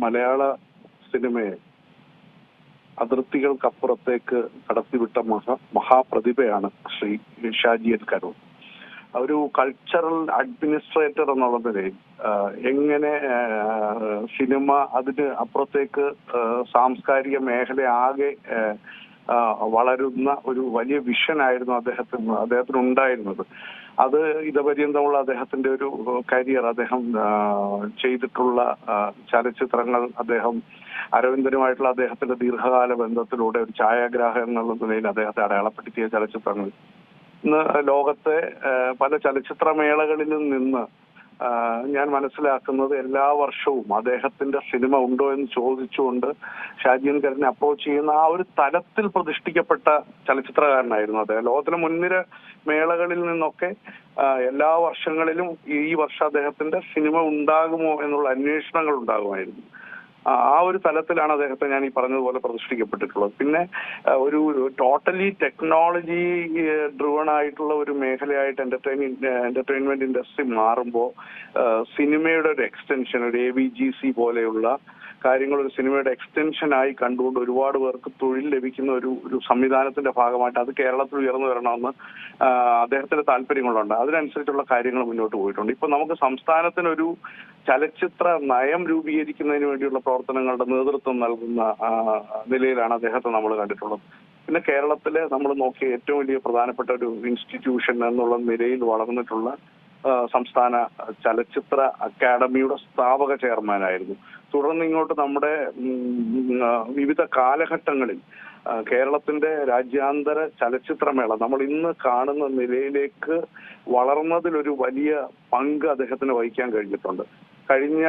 മലയാള സിനിമയെ അതിർത്തികൾക്കപ്പുറത്തേക്ക് കടത്തിവിട്ട മഹാ മഹാപ്രതിഭയാണ് ശ്രീ ഷാജി എൻ കരൂർ. ഒരു കൾച്ചറൽ അഡ്മിനിസ്ട്രേറ്റർ എന്നുള്ള നിലയിൽ എങ്ങനെ സിനിമ അതിന് അപ്പുറത്തേക്ക് സാംസ്കാരിക മേഖല ആകെ വളരുന്ന ഒരു വലിയ വിഷനായിരുന്നു അദ്ദേഹത്തിന് അദ്ദേഹത്തിന് ഉണ്ടായിരുന്നത് അത് ഇതപര്യന്തമുള്ള അദ്ദേഹത്തിന്റെ ഒരു കരിയർ അദ്ദേഹം ചെയ്തിട്ടുള്ള ചലച്ചിത്രങ്ങൾ അദ്ദേഹം അരവിന്ദനുമായിട്ടുള്ള അദ്ദേഹത്തിന്റെ ദീർഘകാല ബന്ധത്തിലൂടെ ഒരു ഛായാഗ്രാഹകൻ എന്നുള്ള നിലയിൽ അദ്ദേഹത്തെ അടയാളപ്പെടുത്തിയ ചലച്ചിത്രങ്ങൾ. ഇന്ന് ലോകത്തെ പല ചലച്ചിത്രമേളകളിലും നിന്ന് ഞാൻ മനസ്സിലാക്കുന്നത് എല്ലാ വർഷവും അദ്ദേഹത്തിന്റെ സിനിമ ഉണ്ടോ എന്ന് ചോദിച്ചുകൊണ്ട് ഷാജിയൻ കരനെ അപ്രോച്ച് ചെയ്യുന്ന ആ ഒരു തലത്തിൽ പ്രതിഷ്ഠിക്കപ്പെട്ട ചലച്ചിത്രകാരനായിരുന്നു അദ്ദേഹം. ലോകത്തിലെ മുൻനിര മേളകളിൽ നിന്നൊക്കെ എല്ലാ വർഷങ്ങളിലും ഈ വർഷം അദ്ദേഹത്തിന്റെ സിനിമ ഉണ്ടാകുമോ എന്നുള്ള അന്വേഷണങ്ങൾ ഉണ്ടാകുമായിരുന്നു. ആ ഒരു തലത്തിലാണ് അദ്ദേഹത്തെ ഞാൻ ഈ പറഞ്ഞതുപോലെ പ്രതിഷ്ഠിക്കപ്പെട്ടിട്ടുള്ളത്. പിന്നെ ഒരു ടോട്ടലി ടെക്നോളജി ഡ്രിവൺ ആയിട്ടുള്ള ഒരു മേഖലയായിട്ട് എന്റർടൈൻമെന്റ് എന്റർടൈൻമെന്റ് ഇൻഡസ്ട്രി മാറുമ്പോൾ സിനിമയുടെ ഒരു എക്സ്റ്റൻഷൻ ഒരു എ വി ജി സി പോലെയുള്ള കാര്യങ്ങൾ ഒരു സിനിമയുടെ എക്സ്റ്റൻഷൻ ആയി കണ്ടുകൊണ്ട് ഒരുപാട് പേർക്ക് തൊഴിൽ ലഭിക്കുന്ന ഒരു ഒരു സംവിധാനത്തിന്റെ ഭാഗമായിട്ട് അത് കേരളത്തിൽ ഉയർന്നു വരണമെന്ന് അദ്ദേഹത്തിന്റെ താല്പര്യങ്ങളുണ്ട്. അതിനനുസരിച്ചുള്ള കാര്യങ്ങൾ മുന്നോട്ട് പോയിട്ടുണ്ട്. ഇപ്പൊ നമുക്ക് സംസ്ഥാനത്തിനൊരു ചലച്ചിത്ര നയം രൂപീകരിക്കുന്നതിന് വേണ്ടിയുള്ള പ്രവർത്തനങ്ങളുടെ നേതൃത്വം നൽകുന്ന നിലയിലാണ് അദ്ദേഹത്തെ നമ്മൾ കണ്ടിട്ടുള്ളത്. പിന്നെ കേരളത്തിലെ നമ്മൾ നോക്കിയ ഏറ്റവും വലിയ പ്രധാനപ്പെട്ട ഒരു ഇൻസ്റ്റിറ്റ്യൂഷൻ എന്നുള്ള നിലയിൽ വളർന്നിട്ടുള്ള സംസ്ഥാന ചലച്ചിത്ര അക്കാദമിയുടെ സ്ഥാപക ചെയർമാനായിരുന്നു. തുടർന്ന് ഇങ്ങോട്ട് നമ്മുടെ വിവിധ കാലഘട്ടങ്ങളിൽ കേരളത്തിന്റെ രാജ്യാന്തര ചലച്ചിത്രമേള നമ്മൾ ഇന്ന് കാണുന്ന നിലയിലേക്ക് വളർന്നതിലൊരു വലിയ പങ്ക് അദ്ദേഹത്തിന് വഹിക്കാൻ കഴിഞ്ഞിട്ടുണ്ട്. കഴിഞ്ഞ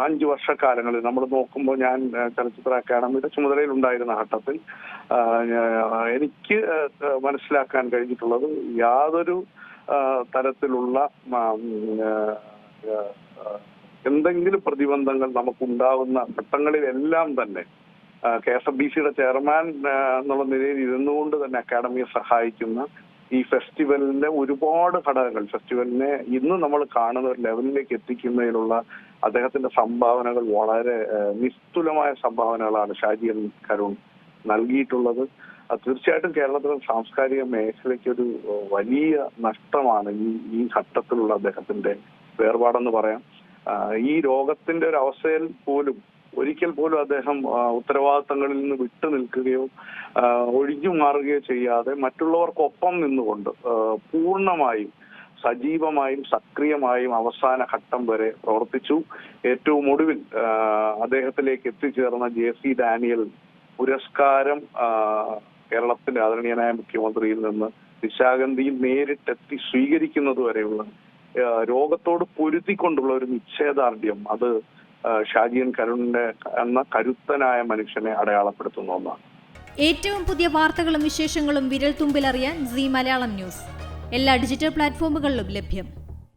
അഞ്ച് വർഷക്കാലങ്ങളിൽ നമ്മൾ നോക്കുമ്പോൾ ഞാൻ ചലച്ചിത്ര അക്കാദമിയുടെ ചുമതലയിൽ ഉണ്ടായിരുന്ന ഘട്ടത്തിൽ എനിക്ക് മനസ്സിലാക്കാൻ കഴിഞ്ഞിട്ടുള്ളത് യാതൊരു തരത്തിലുള്ള എന്തെങ്കിലും പ്രതിബന്ധങ്ങൾ നമുക്കുണ്ടാവുന്ന ഘട്ടങ്ങളിലെല്ലാം തന്നെ കെ എസ് എഫ് ബി സിയുടെ ചെയർമാൻ എന്നുള്ള നിലയിൽ ഇരുന്നുകൊണ്ട് തന്നെ അക്കാഡമിയെ സഹായിക്കുന്ന ഈ ഫെസ്റ്റിവലിന്റെ ഒരുപാട് ഘടകങ്ങൾ ഫെസ്റ്റിവലിനെ ഇന്ന് നമ്മൾ കാണുന്ന ഒരു ലെവലിലേക്ക് എത്തിക്കുന്നതിനുള്ള അദ്ദേഹത്തിന്റെ സംഭാവനകൾ വളരെ നിസ്തുലമായ സംഭാവനകളാണ് ഷാജി എൻ കരുൺ നൽകിയിട്ടുള്ളത്. തീർച്ചയായിട്ടും കേരളത്തിലെ സാംസ്കാരിക മേഖലയ്ക്ക് ഒരു വലിയ നഷ്ടമാണ് ഈ ഈ ഘട്ടത്തിലുള്ള അദ്ദേഹത്തിന്റെ വേർപാടെന്ന് പറയാം. ഈ രോഗത്തിന്റെ ഒരു അവസ്ഥയിൽ പോലും ഒരിക്കൽ പോലും അദ്ദേഹം ഉത്തരവാദിത്തങ്ങളിൽ നിന്ന് വിട്ടു നിൽക്കുകയോ ഒഴിഞ്ഞു മാറുകയോ ചെയ്യാതെ മറ്റുള്ളവർക്കൊപ്പം നിന്നുകൊണ്ട് പൂർണമായും സജീവമായും സക്രിയമായും അവസാന ഘട്ടം വരെ പ്രവർത്തിച്ചു. ഏറ്റവും ഒടുവിൽ അദ്ദേഹത്തിലേക്ക് എത്തിച്ചേർന്ന ജെ സി ഡാനിയൽ പുരസ്കാരം കേരളത്തിന്റെ ആദരണീയനായ മുഖ്യമന്ത്രിയിൽ നിന്ന് നിശാഗന്ധിയിൽ നേരിട്ടെത്തി സ്വീകരിക്കുന്നത് വരെയുള്ള രോഗത്തോട് പൊരുതിക്കൊണ്ടുള്ള ഒരു നിശ്ചയദാർഢ്യം. അത് ഷാജിയൻ കരുണിന്റെ എന്ന കരുത്തനായ മനുഷ്യനെ അടയാളപ്പെടുത്തുന്ന ഒന്നാണ്. ഏറ്റവും പുതിയ വാർത്തകളും വിശേഷങ്ങളും വിരൽ തുമ്പിലറിയാൻ സി മലയാളം ന്യൂസ്. എല്ലാ ഡിജിറ്റൽ പ്ലാറ്റ്ഫോമുകളിലും ലഭ്യം.